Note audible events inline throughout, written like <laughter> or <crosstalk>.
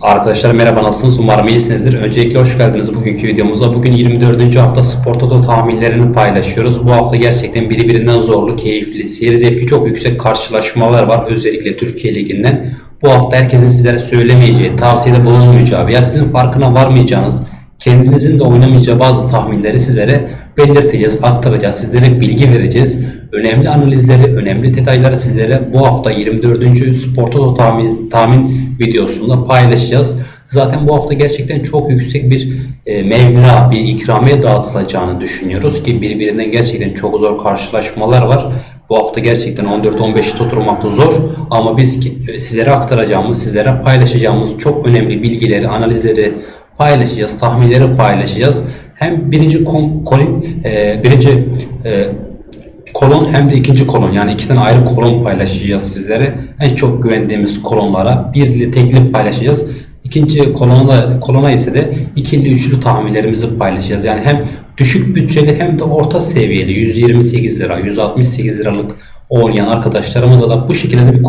Arkadaşlar merhaba nasılsınız? Umarım iyisinizdir. Öncelikle hoş geldiniz bugünkü videomuza. Bugün 24. hafta Spor Toto tahminlerini paylaşıyoruz. Bu hafta gerçekten birbirinden zorlu, keyifli, seyir zevki çok yüksek karşılaşmalar var. Özellikle Türkiye Ligi'nden. Bu hafta herkesin sizlere söylemeyeceği, tavsiyede bulunmayacağı veya sizin farkına varmayacağınız, kendinizin de oynamayacağı bazı tahminleri sizlere belirteceğiz, aktaracağız, sizlere bilgi vereceğiz. Önemli analizleri, önemli detayları sizlere bu hafta 24. Spor Toto tahmin, tahmin videosunda paylaşacağız. Zaten bu hafta gerçekten çok yüksek bir e, meblağ, bir ikramiye dağıtılacağını düşünüyoruz ki birbirinden gerçekten çok zor karşılaşmalar var. Bu hafta gerçekten 14-15'i tutturmak zor ama biz e, sizlere aktaracağımız, sizlere paylaşacağımız çok önemli bilgileri, analizleri paylaşacağız, tahminleri paylaşacağız. Hem birinci kom, kolin, e, birinci e, kolon hem de ikinci kolon yani iki tane ayrı kolon paylaşacağız sizlere. En çok güvendiğimiz kolonlara birli tekli paylaşacağız. İkinci kolona, kolona ise de ikili üçlü tahminlerimizi paylaşacağız. Yani hem düşük bütçeli hem de orta seviyeli 128 lira, 168 liralık oynayan arkadaşlarımızla da bu şekilde de bir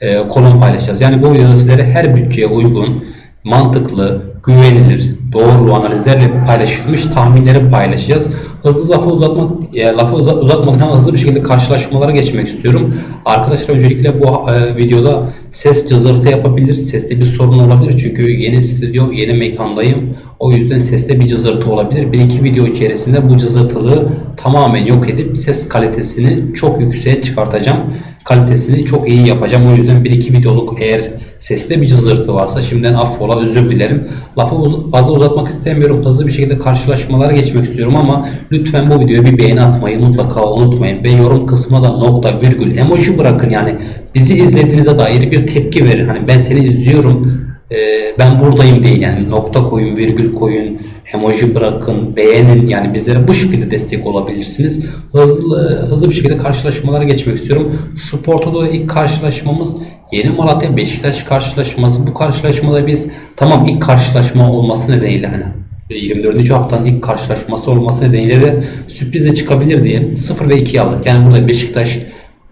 e, kolon paylaşacağız. Yani bu videoda sizlere her bütçeye uygun, mantıklı, güvenilir, doğru analizlerle paylaşılmış tahminleri paylaşacağız. Hızlı lafı uzatmak, e, lafı uza- uzatmadan hemen hızlı bir şekilde karşılaşmalara geçmek istiyorum. Arkadaşlar öncelikle bu e, videoda ses cızırtı yapabilir, seste bir sorun olabilir çünkü yeni stüdyo, yeni mekandayım. O yüzden seste bir cızırtı olabilir. Bir iki video içerisinde bu cızırtılığı tamamen yok edip ses kalitesini çok yükseğe çıkartacağım. Kalitesini çok iyi yapacağım. O yüzden bir iki videoluk eğer seste bir cızırtı varsa şimdiden affola özür dilerim. Lafı uz- fazla uzatmak istemiyorum. Hızlı bir şekilde karşılaşmalara geçmek istiyorum ama lütfen bu videoya bir beğeni atmayı mutlaka unutmayın. Ve yorum kısmına da nokta virgül emoji bırakın yani bizi izlediğinize dair bir tepki verin. Hani ben seni izliyorum ben buradayım değil yani nokta koyun, virgül koyun, emoji bırakın, beğenin yani bizlere bu şekilde destek olabilirsiniz. Hızlı hızlı bir şekilde karşılaşmalara geçmek istiyorum. Sporto'da ilk karşılaşmamız Yeni Malatya Beşiktaş karşılaşması. Bu karşılaşmada biz tamam ilk karşılaşma olması nedeniyle hani 24. haftanın ilk karşılaşması olması nedeniyle de sürprize çıkabilir diye 0 ve 2'yi aldık. Yani burada Beşiktaş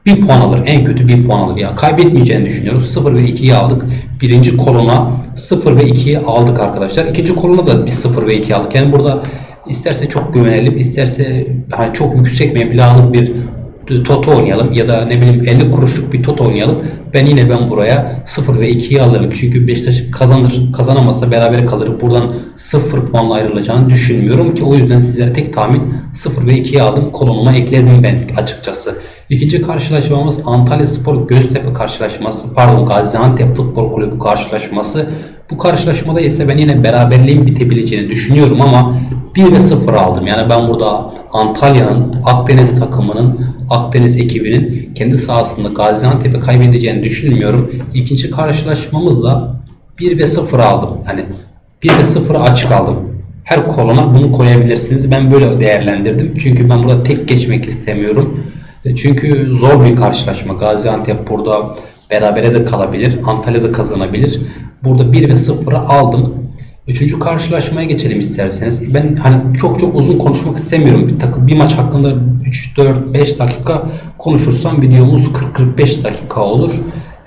bir puan alır. En kötü bir puan alır. Ya kaybetmeyeceğini düşünüyoruz. 0 ve 2'yi aldık. Birinci kolona 0 ve 2'yi aldık arkadaşlar. İkinci kolona da bir 0 ve 2 aldık. Yani burada isterse çok güvenelim, isterse hani çok yüksek meblağlı bir toto oynayalım ya da ne bileyim 50 kuruşluk bir toto oynayalım. Ben yine ben buraya 0 ve 2'yi alırım. Çünkü Beşiktaş kazanır, kazanamazsa beraber kalır. Buradan 0 puanla ayrılacağını düşünmüyorum ki o yüzden sizlere tek tahmin 0 ve 2'yi aldım. Kolonuma ekledim ben açıkçası. İkinci karşılaşmamız Antalya Spor Göztepe karşılaşması. Pardon Gaziantep Futbol Kulübü karşılaşması. Bu karşılaşmada ise ben yine beraberliğin bitebileceğini düşünüyorum ama 1 ve 0 aldım. Yani ben burada Antalya'nın Akdeniz takımının Akdeniz ekibinin kendi sahasında Gaziantep'i kaybedeceğini düşünmüyorum. İkinci karşılaşmamızda 1 ve 0 aldım. Yani 1 ve 0'ı açık aldım. Her kolona bunu koyabilirsiniz. Ben böyle değerlendirdim. Çünkü ben burada tek geçmek istemiyorum. E, Çünkü zor bir karşılaşma. Gaziantep burada berabere de kalabilir. Antalya da kazanabilir. Burada 1 ve 0'ı aldım. Üçüncü karşılaşmaya geçelim isterseniz. Ben hani çok çok uzun konuşmak istemiyorum. Bir takım bir maç hakkında 3 4 5 dakika konuşursam videomuz 40-45 dakika olur.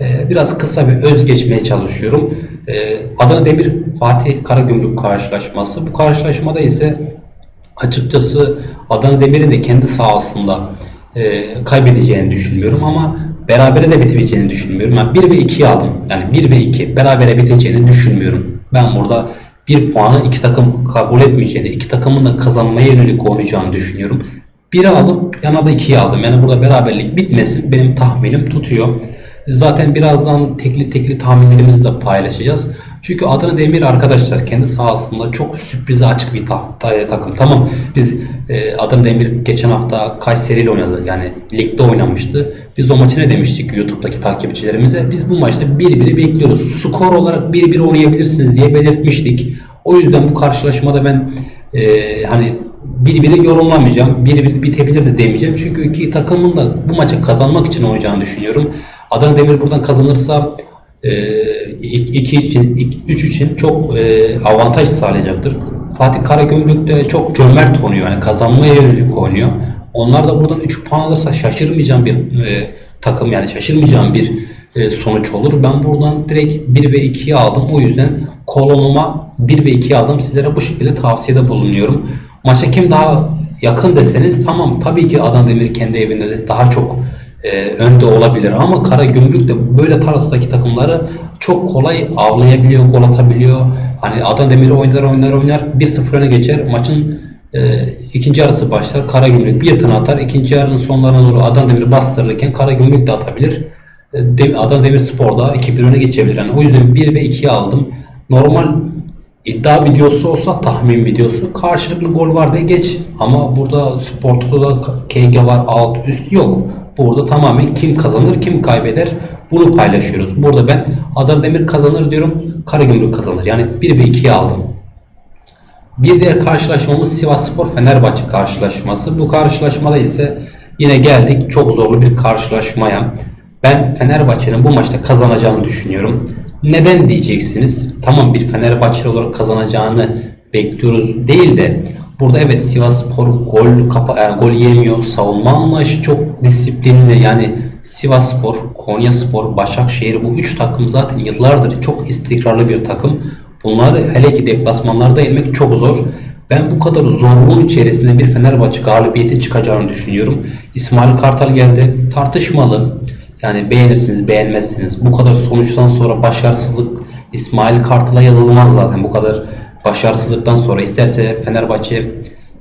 Ee, biraz kısa ve öz geçmeye çalışıyorum. Ee, Adana Demir Fatih Karagümrük karşılaşması. Bu karşılaşmada ise açıkçası Adana Demir'in de kendi sahasında e, kaybedeceğini düşünmüyorum ama berabere de bitebileceğini düşünmüyorum. Yani 1 ve 2'yi aldım. Yani 1 ve 2 berabere biteceğini düşünmüyorum. Ben burada bir puanı iki takım kabul etmeyeceğini, iki takımın da kazanmaya yönelik oynayacağını düşünüyorum. Biri aldım, yana da ikiyi aldım. Yani burada beraberlik bitmesin. Benim tahminim tutuyor. Zaten birazdan tekli tekli tahminlerimizi de paylaşacağız. Çünkü Adana Demir arkadaşlar kendi sahasında çok sürprize açık bir ta- ta- takım. Tamam biz e, Adana Demir geçen hafta Kayseri ile oynadı. Yani ligde oynamıştı. Biz o maçı ne demiştik YouTube'daki takipçilerimize? Biz bu maçta 1-1'i bekliyoruz. Skor olarak 1-1 oynayabilirsiniz diye belirtmiştik. O yüzden bu karşılaşmada ben e, hani birbiri yorumlamayacağım. Biri bitebilir de demeyeceğim. Çünkü iki takımın da bu maçı kazanmak için oynayacağını düşünüyorum. Adana Demir buradan kazanırsa 2 için 3 için çok e, avantaj sağlayacaktır. Fatih Karagümrük de çok cömert oynuyor. Yani kazanmaya yönelik oynuyor. Onlar da buradan 3 puan alırsa şaşırmayacağım bir e, takım yani şaşırmayacağım bir e, sonuç olur. Ben buradan direkt 1 ve 2'yi aldım. O yüzden kolonuma 1 ve 2'yi aldım. Sizlere bu şekilde tavsiyede bulunuyorum. Maça kim daha yakın deseniz tamam tabii ki Adana Demir kendi evinde de daha çok e, önde olabilir ama Karagümrük de böyle tarzdaki takımları çok kolay avlayabiliyor, gol atabiliyor. Hani Adana Demir oynar oynar oynar 1-0 öne geçer. Maçın e, ikinci yarısı başlar. Karagümrük bir tane atar. İkinci yarının sonlarına doğru Adana Demir bastırırken Karagümrük de atabilir. E, Adana Demirspor da 2-1 öne geçebilir. Yani o yüzden 1 ve 2'yi aldım. Normal iddia videosu olsa tahmin videosu karşılıklı gol var diye geç. Ama burada Sporto'da da KG var alt üst yok. Burada tamamen kim kazanır kim kaybeder bunu paylaşıyoruz. Burada ben Adana Demir kazanır diyorum. Karagümrük kazanır. Yani 1 ve 2'yi aldım. Bir diğer karşılaşmamız Sivasspor Fenerbahçe karşılaşması. Bu karşılaşmada ise yine geldik çok zorlu bir karşılaşmaya. Ben Fenerbahçe'nin bu maçta kazanacağını düşünüyorum. Neden diyeceksiniz? Tamam bir Fenerbahçeli olarak kazanacağını bekliyoruz değil de burada evet Sivasspor gol kapa yani gol yemiyor. Savunma anlayışı çok disiplinli. Yani Sivasspor, Konyaspor, Başakşehir bu üç takım zaten yıllardır çok istikrarlı bir takım. Bunları hele ki deplasmanlarda yenmek çok zor. Ben bu kadar zorluğun içerisinde bir Fenerbahçe galibiyeti çıkacağını düşünüyorum. İsmail Kartal geldi. Tartışmalı. Yani beğenirsiniz, beğenmezsiniz. Bu kadar sonuçtan sonra başarısızlık İsmail Kartal'a yazılmaz zaten. Bu kadar başarısızlıktan sonra isterse Fenerbahçe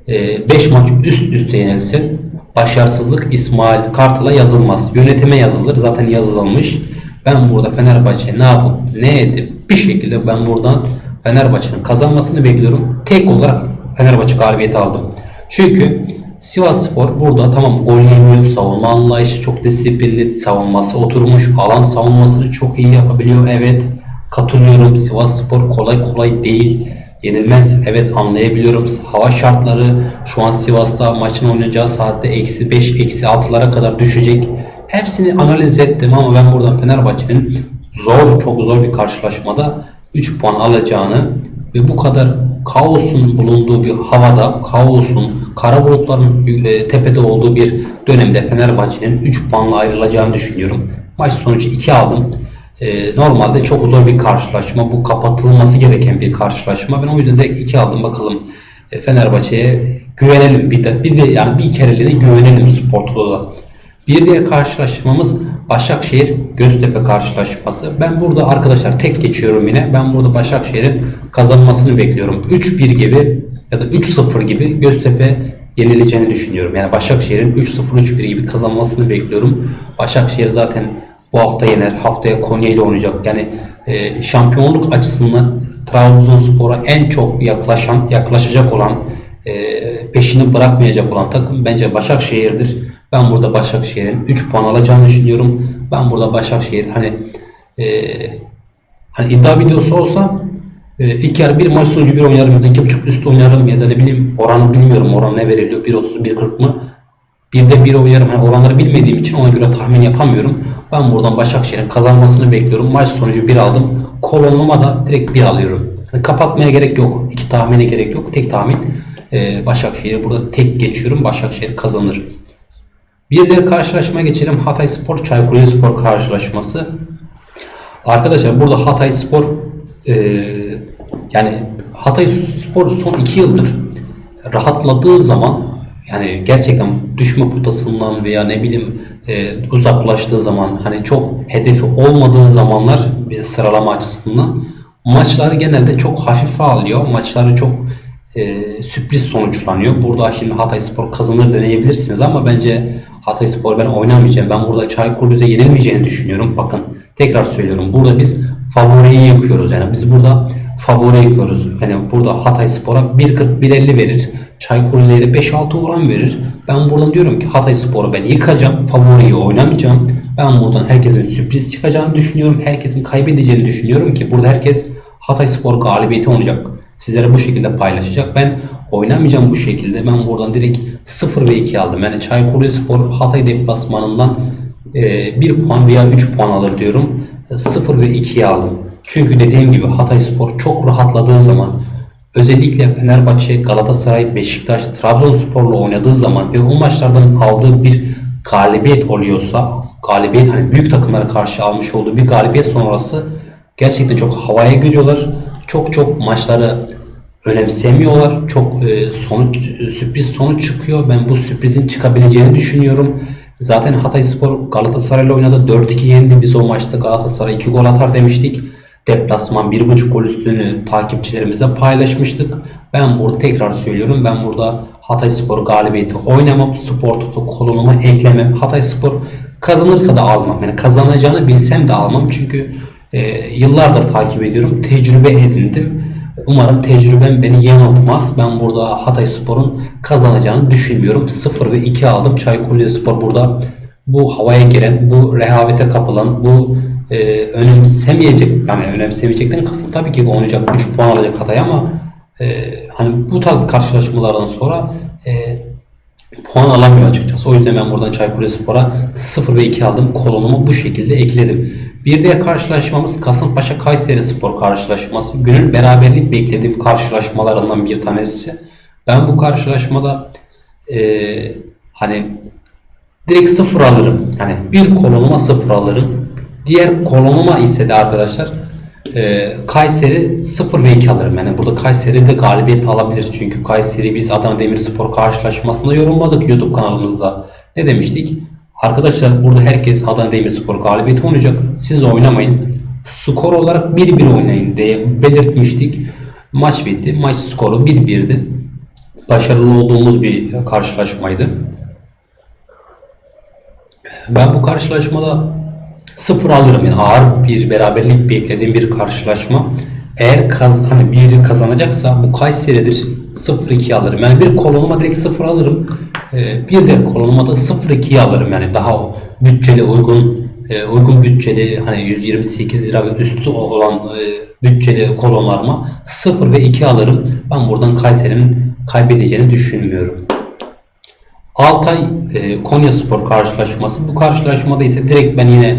5 maç üst üste yenilsin. Başarısızlık İsmail Kartal'a yazılmaz. Yönetime yazılır. Zaten yazılmış. Ben burada Fenerbahçe ne yapıp ne edip bir şekilde ben buradan Fenerbahçe'nin kazanmasını bekliyorum. Tek olarak Fenerbahçe galibiyeti aldım. Çünkü Sivas Spor burada tamam gol yemiyor, savunma anlayışı çok disiplinli, savunması oturmuş, alan savunmasını çok iyi yapabiliyor. Evet katılıyorum Sivas Spor kolay kolay değil. Yenilmez. Evet anlayabiliyorum. Hava şartları şu an Sivas'ta maçın oynayacağı saatte eksi 5, eksi 6'lara kadar düşecek. Hepsini analiz ettim ama ben buradan Fenerbahçe'nin zor, çok zor bir karşılaşmada 3 puan alacağını ve bu kadar kaosun bulunduğu bir havada, kaosun, kara bulutların e, tepede olduğu bir dönemde Fenerbahçe'nin 3 puanla ayrılacağını düşünüyorum. Maç sonucu 2 aldım. E, normalde çok zor bir karşılaşma. Bu kapatılması gereken bir karşılaşma. Ben o yüzden de 2 aldım. Bakalım e, Fenerbahçe'ye güvenelim. Bir de, bir de yani bir kereliğine güvenelim Sporto'da. Bir diğer karşılaşmamız Başakşehir Göztepe karşılaşması. Ben burada arkadaşlar tek geçiyorum yine. Ben burada Başakşehir'in kazanmasını bekliyorum. 3-1 gibi ya da 3-0 gibi Göztepe yenileceğini düşünüyorum. Yani Başakşehir'in 3-0-3-1 gibi kazanmasını bekliyorum. Başakşehir zaten bu hafta yener. Haftaya Konya ile oynayacak. Yani e, şampiyonluk açısından Trabzonspor'a en çok yaklaşan, yaklaşacak olan, e, peşini bırakmayacak olan takım bence Başakşehir'dir. Ben burada Başakşehir'in 3 puan alacağını düşünüyorum. Ben burada Başakşehir hani e, hani iddia videosu olsa e, ilk yarı bir maç sonucu bir oynarım ya da iki buçuk üst oynarım ya da ne bileyim oranı bilmiyorum oran ne veriliyor 1.30 1.40 mı bir de bir oynarım yani oranları bilmediğim için ona göre tahmin yapamıyorum. Ben buradan Başakşehir'in kazanmasını bekliyorum. Maç sonucu bir aldım. Kolonuma da direkt bir alıyorum. Yani kapatmaya gerek yok. İki tahmine gerek yok. Tek tahmin e, Başakşehir burada tek geçiyorum. Başakşehir kazanır. Bir diğer karşılaşmaya geçelim. Hatay Spor Çaykur Rizespor karşılaşması. Arkadaşlar burada Hatay Spor e, yani Hatay Spor son 2 yıldır rahatladığı zaman yani gerçekten düşme potasından veya ne bileyim e, uzaklaştığı zaman hani çok hedefi olmadığı zamanlar bir sıralama açısından maçları genelde çok hafife alıyor. Maçları çok e, sürpriz sonuçlanıyor. Burada şimdi Hatay Spor kazanır deneyebilirsiniz ama bence Hatay Spor ben oynamayacağım. Ben burada Çaykur Rize yenilmeyeceğini düşünüyorum. Bakın tekrar söylüyorum. Burada biz favoriyi yıkıyoruz. Yani biz burada favori yıkıyoruz. Yani burada Hatay Spor'a 1.40-1.50 verir. Çaykur Rize'ye de 5-6 oran verir. Ben buradan diyorum ki Hatay Spor'u ben yıkacağım. Favoriyi oynamayacağım. Ben buradan herkesin sürpriz çıkacağını düşünüyorum. Herkesin kaybedeceğini düşünüyorum ki burada herkes Hatay Spor galibiyeti oynayacak. Sizlere bu şekilde paylaşacak. Ben oynamayacağım bu şekilde. Ben buradan direkt 0 ve 2 aldım. Yani Çaykur Rizespor Hatay deplasmanından e, 1 puan veya 3 puan alır diyorum. 0 ve 2'yi aldım. Çünkü dediğim gibi Hatay Spor çok rahatladığı zaman özellikle Fenerbahçe, Galatasaray, Beşiktaş, Trabzonspor'la oynadığı zaman ve o maçlardan aldığı bir galibiyet oluyorsa, galibiyet hani büyük takımlara karşı almış olduğu bir galibiyet sonrası gerçekten çok havaya giriyorlar. Çok çok maçları önemsemiyorlar. Çok e, sonuç e, sürpriz sonuç çıkıyor. Ben bu sürprizin çıkabileceğini düşünüyorum. Zaten Hatayspor Galatasaray'la oynadı. 4-2 yendi. Biz o maçta Galatasaray 2 gol atar demiştik. Deplasman 1.5 gol üstünü takipçilerimize paylaşmıştık. Ben burada tekrar söylüyorum. Ben burada Hatayspor galibiyeti oynamam. Spor Toto kolonuma eklemem. Hatayspor kazanırsa da almam. Yani kazanacağını bilsem de almam. Çünkü e, yıllardır takip ediyorum. Tecrübe edindim. Umarım tecrübem beni yanıltmaz. Ben burada Hatayspor'un kazanacağını düşünmüyorum. 0 ve 2 aldım. Çaykur Rizespor burada bu havaya giren, bu rehavete kapılan, bu e, önemsemeyecek, yani önemsemeyecekten kastım tabii ki oynayacak, 3 puan alacak Hatay ama e, hani bu tarz karşılaşmalardan sonra e, puan alamıyor açıkçası. O yüzden ben buradan Çaykur Rizespor'a 0 ve 2 aldım. Kolonumu bu şekilde ekledim. Bir diğer karşılaşmamız Kasımpaşa Kayseri Spor karşılaşması. Günün beraberlik beklediğim karşılaşmalarından bir tanesi. Ben bu karşılaşmada e, hani direkt sıfır alırım. Yani bir kolonuma sıfır alırım. Diğer kolonuma ise de arkadaşlar e, Kayseri 0 ve 2 alırım. Yani burada Kayseri de galibiyet alabilir. Çünkü Kayseri biz Adana Demirspor karşılaşmasında yorumladık YouTube kanalımızda. Ne demiştik? Arkadaşlar burada herkes Adana Demirspor galibiyeti oynayacak. Siz oynamayın. Skor olarak 1-1 oynayın diye belirtmiştik. Maç bitti. Maç skoru 1-1'di. Başarılı olduğumuz bir karşılaşmaydı. Ben bu karşılaşmada sıfır alırım. Yani ağır bir beraberlik beklediğim bir karşılaşma. Eğer kaz, hani biri kazanacaksa bu Kayseri'dir. 0-2 alırım. Yani bir kolonuma direkt 0 alırım. Ee, bir diğer kolonuma da 0-2'yi alırım. Yani daha bütçeli uygun e, uygun bütçeli hani 128 lira ve üstü olan e, bütçeli kolonlarıma 0 ve 2 alırım. Ben buradan Kayseri'nin kaybedeceğini düşünmüyorum. Altay e, Konya Spor karşılaşması. Bu karşılaşmada ise direkt ben yine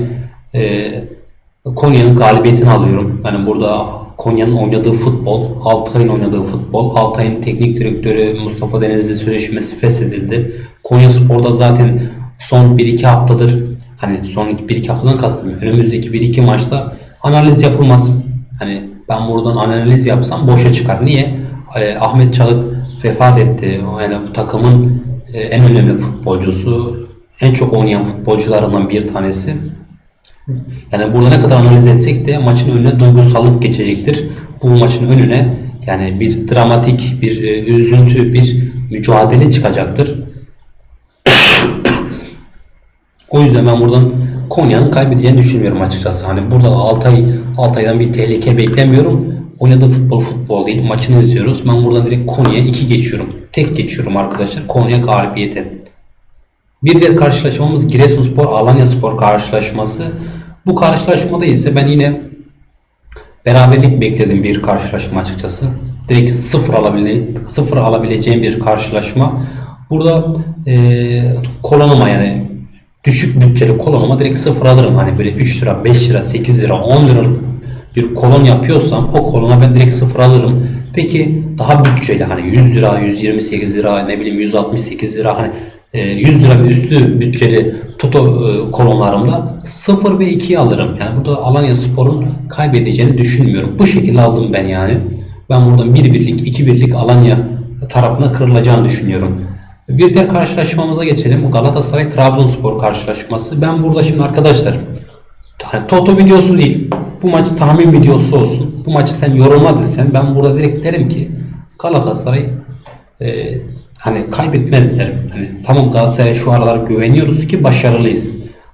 Konya'nın galibiyetini alıyorum. Yani burada Konya'nın oynadığı futbol, Altay'ın oynadığı futbol, Altay'ın teknik direktörü Mustafa Denizli sözleşmesi feshedildi. Konya Spor'da zaten son 1-2 haftadır hani son 1-2 haftadan kastım önümüzdeki 1-2 maçta analiz yapılmaz. Hani ben buradan analiz yapsam boşa çıkar. Niye? E, Ahmet Çalık vefat etti. Yani bu takımın e, en önemli futbolcusu, en çok oynayan futbolcularından bir tanesi. Yani burada ne kadar analiz etsek de maçın önüne duygusallık geçecektir. Bu maçın önüne yani bir dramatik, bir e, üzüntü, bir mücadele çıkacaktır. <coughs> o yüzden ben buradan Konya'nın kaybedeceğini düşünmüyorum açıkçası. Hani burada Altay Altay'dan bir tehlike beklemiyorum. Oynadığı futbol futbol değil. Maçını izliyoruz. Ben buradan direkt Konya'ya 2 geçiyorum. Tek geçiyorum arkadaşlar. Konya galibiyeti. Bir diğer karşılaşmamız Giresunspor Alanyaspor karşılaşması. Bu karşılaşmada ise ben yine beraberlik bekledim bir karşılaşma açıkçası. Direkt sıfır, alabile, sıfır alabileceğim bir karşılaşma. Burada e, kolonuma yani düşük bütçeli kolonuma direkt sıfır alırım. Hani böyle 3 lira, 5 lira, 8 lira, 10 liralık bir kolon yapıyorsam o kolona ben direkt sıfır alırım. Peki daha bütçeli hani 100 lira, 128 lira, ne bileyim 168 lira hani 100 e, lira ve üstü bütçeli Toto e, kolonlarımda 0 ve 2'yi alırım. Yani burada Alanya Spor'un kaybedeceğini düşünmüyorum. Bu şekilde aldım ben yani. Ben buradan 1 birlik, 2 birlik Alanya tarafına kırılacağını düşünüyorum. Bir diğer karşılaşmamıza geçelim. Galatasaray Trabzonspor karşılaşması. Ben burada şimdi arkadaşlar hani Toto videosu değil. Bu maç tahmin videosu olsun. Bu maçı sen yorumla desen ben burada direkt derim ki Galatasaray e, hani kaybetmezler. Hani tamam Galatasaray'a şu aralar güveniyoruz ki başarılıyız.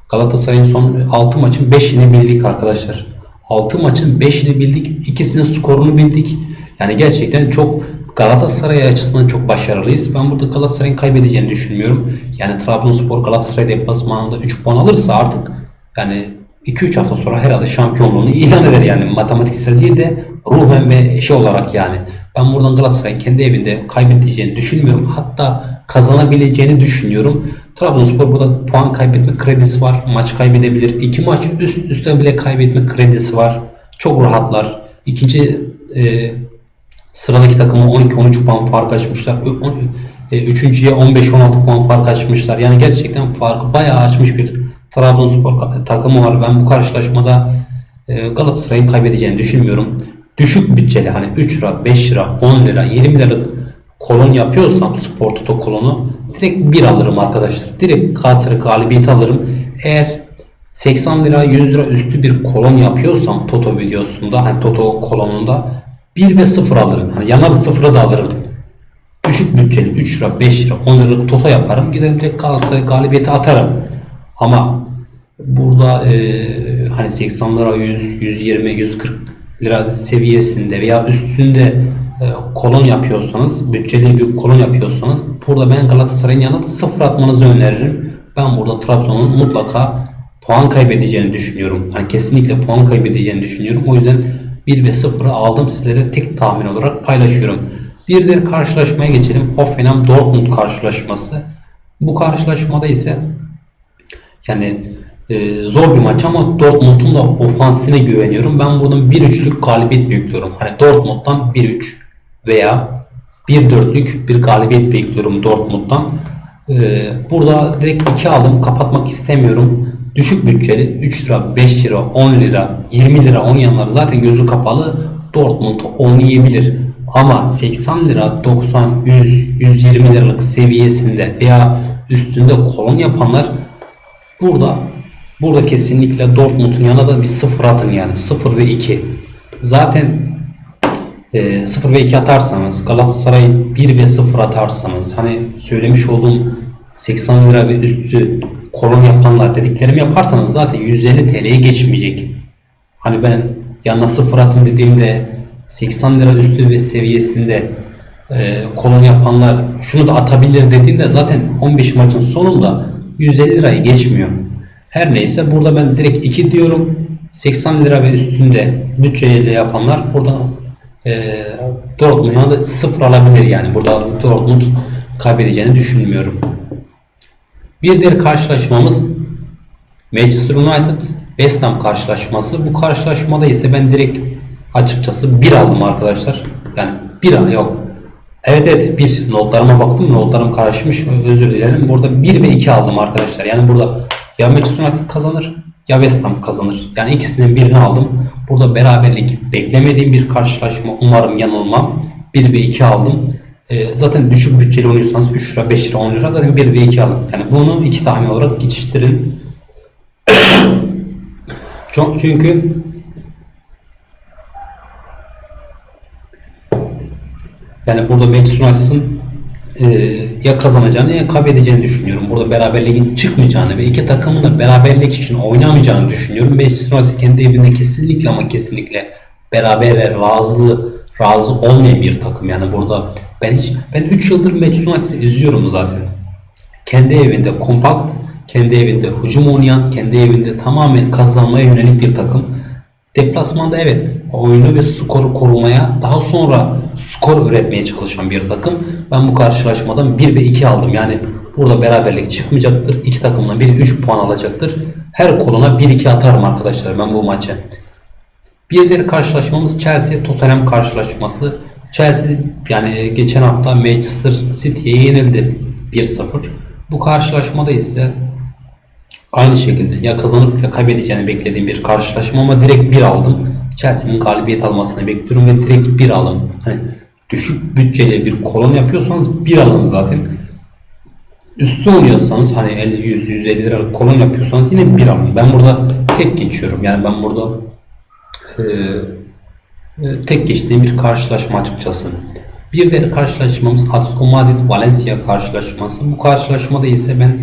Galatasaray'ın son 6 maçın 5'ini bildik arkadaşlar. 6 maçın 5'ini bildik. ikisinin skorunu bildik. Yani gerçekten çok Galatasaray açısından çok başarılıyız. Ben burada Galatasaray'ın kaybedeceğini düşünmüyorum. Yani Trabzonspor Galatasaray deplasmanında 3 puan alırsa artık yani 2-3 hafta sonra herhalde şampiyonluğunu ilan eder yani matematiksel değil de ruhen ve şey olarak yani. Ben buradan Galatasaray'ın kendi evinde kaybedeceğini düşünmüyorum. Hatta kazanabileceğini düşünüyorum. Trabzonspor burada puan kaybetme kredisi var. Maç kaybedebilir. İki maç üst üste bile kaybetme kredisi var. Çok rahatlar. İkinci e, sıradaki takımı 12-13 puan fark açmışlar. E, üçüncüye 15-16 puan fark açmışlar. Yani gerçekten farkı bayağı açmış bir Trabzonspor takımı var. Ben bu karşılaşmada e, Galatasaray'ın kaybedeceğini düşünmüyorum. Düşük bütçeli hani 3 lira, 5 lira, 10 lira, 20 liralık kolon yapıyorsam spor toto kolonu direkt 1 alırım arkadaşlar. Direkt Galatasaray galibiyeti alırım. Eğer 80 lira 100 lira üstü bir kolon yapıyorsam Toto videosunda hani Toto kolonunda 1 ve 0 alırım. Hani yanar 0'ı da alırım. Düşük bütçeli 3 lira 5 lira 10 liralık Toto yaparım. Giderim direkt Galatasaray galibiyeti atarım. Ama burada e, hani 80 lira 100 120 140 lira seviyesinde veya üstünde e, kolon yapıyorsanız bütçeli bir kolon yapıyorsanız burada ben Galatasaray'ın yanına da sıfır atmanızı öneririm. Ben burada Trabzon'un mutlaka puan kaybedeceğini düşünüyorum. Hani kesinlikle puan kaybedeceğini düşünüyorum. O yüzden 1 ve 0'ı aldım sizlere tek tahmin olarak paylaşıyorum. Bir diğer karşılaşmaya geçelim. Hoffenheim Dortmund karşılaşması. Bu karşılaşmada ise yani e, zor bir maç ama Dortmund'un da ofansine güveniyorum. Ben buradan 1-3'lük galibiyet bekliyorum. Hani Dortmund'dan 1-3 veya 1-4'lük bir galibiyet bekliyorum Dortmund'dan. E, burada direkt 2 aldım. Kapatmak istemiyorum. Düşük bütçeli 3 lira, 5 lira, 10 lira, 20 lira oynayanlar zaten gözü kapalı Dortmund oynayabilir. Ama 80 lira, 90, 100, 120 liralık seviyesinde veya üstünde kolon yapanlar Burada burada kesinlikle Dortmund'un yanına da bir sıfır atın yani 0 ve 2. Zaten e, 0 ve 2 atarsanız Galatasaray 1 ve 0 atarsanız hani söylemiş olduğum 80 lira ve üstü kolon yapanlar dediklerimi yaparsanız zaten 150 TL'ye geçmeyecek. Hani ben yanına 0 atın dediğimde 80 lira üstü ve seviyesinde e, kolon yapanlar şunu da atabilir dediğinde zaten 15 maçın sonunda 150 lirayı geçmiyor. Her neyse burada ben direkt 2 diyorum. 80 lira ve üstünde bütçeyle yapanlar burada e, Dortmund yanında 0 alabilir yani. Burada Dortmund kaybedeceğini düşünmüyorum. Bir diğer karşılaşmamız Manchester United West Ham karşılaşması. Bu karşılaşmada ise ben direkt açıkçası 1 aldım arkadaşlar. Yani 1 yok. Evet evet bir notlarıma baktım. Notlarım karışmış. Özür dilerim. Burada 1 ve 2 aldım arkadaşlar. Yani burada ya Manchester United kazanır ya West Ham kazanır. Yani ikisinden birini aldım. Burada beraberlik beklemediğim bir karşılaşma. Umarım yanılmam. 1 ve 2 aldım. Ee, zaten düşük bütçeli oynuyorsanız 3 lira, 5 lira, 10 lira zaten 1 ve 2 alın. Yani bunu iki tahmin olarak geçiştirin. <coughs> Çünkü Yani burada Manchester United'ın e, ya kazanacağını ya kaybedeceğini düşünüyorum. Burada beraberliğin çıkmayacağını ve iki takımın da beraberlik için oynamayacağını düşünüyorum. Manchester United kendi evinde kesinlikle ama kesinlikle berabere razı razı olmayan bir takım. Yani burada ben hiç ben 3 yıldır Manchester United'ı izliyorum zaten. Kendi evinde kompakt, kendi evinde hücum oynayan, kendi evinde tamamen kazanmaya yönelik bir takım. Deplasmanda evet oyunu ve skoru korumaya daha sonra skor üretmeye çalışan bir takım. Ben bu karşılaşmadan 1 ve 2 aldım. Yani burada beraberlik çıkmayacaktır. İki takımdan biri 3 puan alacaktır. Her koluna 1-2 atarım arkadaşlar ben bu maçı. Bir diğer karşılaşmamız Chelsea Tottenham karşılaşması. Chelsea yani geçen hafta Manchester City'ye yenildi 1-0. Bu karşılaşmada ise Aynı şekilde ya kazanıp ya kaybedeceğini beklediğim bir karşılaşma ama direkt bir aldım. Chelsea'nin galibiyet almasını bekliyorum ve direkt bir aldım. Hani düşük bütçeli bir kolon yapıyorsanız bir alın zaten. Üstü oynuyorsanız hani 50 100 150 lira kolon yapıyorsanız yine bir alın. Ben burada tek geçiyorum. Yani ben burada e, e, tek geçtiğim bir karşılaşma açıkçası. Bir diğer karşılaşmamız Atletico Madrid Valencia karşılaşması. Bu karşılaşmada ise ben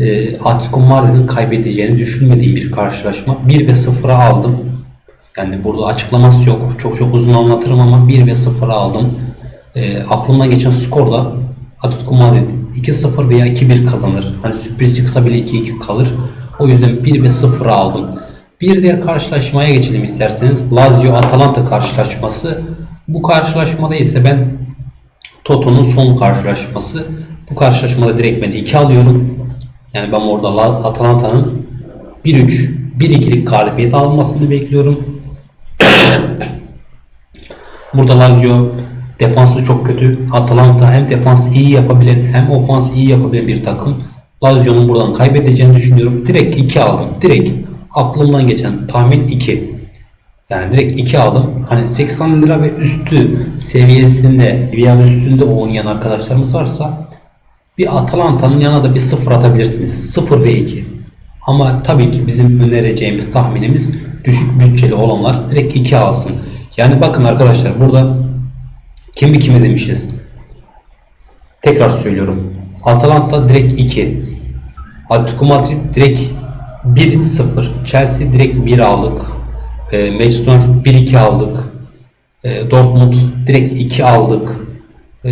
e, Atletico Madrid'in kaybedeceğini düşünmediğim bir karşılaşma. 1 ve 0'a aldım. Yani burada açıklaması yok. Çok çok uzun anlatırım ama 1 ve 0'a aldım. E, aklımdan geçen skor da Atletico Madrid 2-0 veya 2-1 kazanır. Hani sürpriz çıksa bile 2-2 kalır. O yüzden 1 ve 0'a aldım. Bir diğer karşılaşmaya geçelim isterseniz. Lazio Atalanta karşılaşması. Bu karşılaşmada ise ben Toto'nun son karşılaşması. Bu karşılaşmada direkt ben 2 alıyorum. Yani ben orada La- Atalanta'nın 1-3, 1-2'lik galibiyet almasını bekliyorum. <coughs> Burada Lazio Defansı çok kötü. Atalanta hem defans iyi yapabilen hem ofans iyi yapabilen bir takım. Lazio'nun buradan kaybedeceğini düşünüyorum. Direkt 2 aldım. Direkt aklımdan geçen tahmin 2. Yani direkt 2 aldım. Hani 80 lira ve üstü seviyesinde veya üstünde oynayan arkadaşlarımız varsa bir Atalanta'nın yanına da bir 0 atabilirsiniz. 0 ve 2. Ama tabii ki bizim önereceğimiz tahminimiz düşük bütçeli olanlar direkt 2 alsın. Yani bakın arkadaşlar burada kimi kime demişiz? Tekrar söylüyorum. Atalanta direkt 2. Atletico Madrid direkt 1-0. Chelsea direkt 1 aldık. E, Manchester United 1-2 aldık. E, Dortmund direkt 2 aldık. E,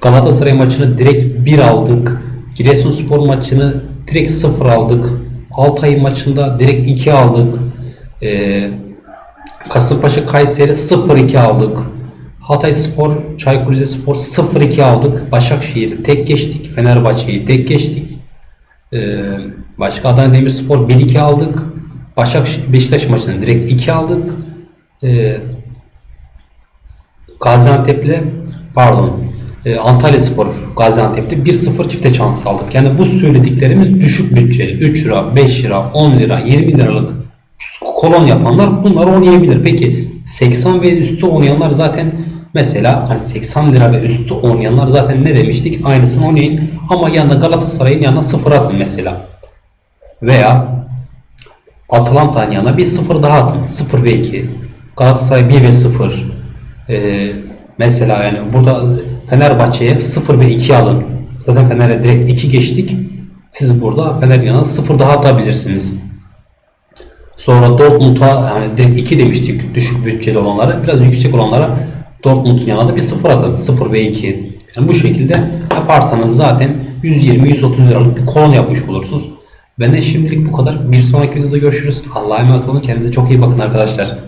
Galatasaray maçını direkt 1 aldık. Giresunspor maçını direkt 0 aldık. Altay maçında direkt 2 aldık. E, Kasımpaşa Kayseri 0-2 aldık. Hatay Spor, Çaykur Rizespor 0-2 aldık. Başakşehir'i tek geçtik. Fenerbahçe'yi tek geçtik. Ee, başka Adana Demirspor 1-2 aldık. Başakşehir Beşiktaş maçını direkt 2 aldık. Ee, Gaziantep'le pardon Antalya Spor Gaziantep'te 1-0 çifte şans aldık. Yani bu söylediklerimiz düşük bütçeli. 3 lira, 5 lira, 10 lira, 20 liralık kolon yapanlar bunlar oynayabilir. Peki 80 ve üstü oynayanlar zaten mesela hani 80 lira ve üstü oynayanlar zaten ne demiştik? Aynısını oynayın ama yanına Galatasaray'ın yanına 0 atın mesela. Veya Atalanta'nın yanına bir 0 daha atın. 0 ve 2. Galatasaray 1 ve 0. Ee, mesela yani burada Fenerbahçe'ye 0 ve 2 alın. Zaten Fener'e direkt 2 geçtik. Siz burada Fener'in yanına 0 daha atabilirsiniz. Sonra Dortmund'a yani direkt 2 demiştik düşük bütçeli olanlara. Biraz yüksek olanlara Dortmund'un yanına da bir 0 atın. 0 ve 2. Yani bu şekilde yaparsanız zaten 120-130 liralık bir kolon yapmış olursunuz. Benden şimdilik bu kadar. Bir sonraki videoda görüşürüz. Allah'a emanet olun. Kendinize çok iyi bakın arkadaşlar.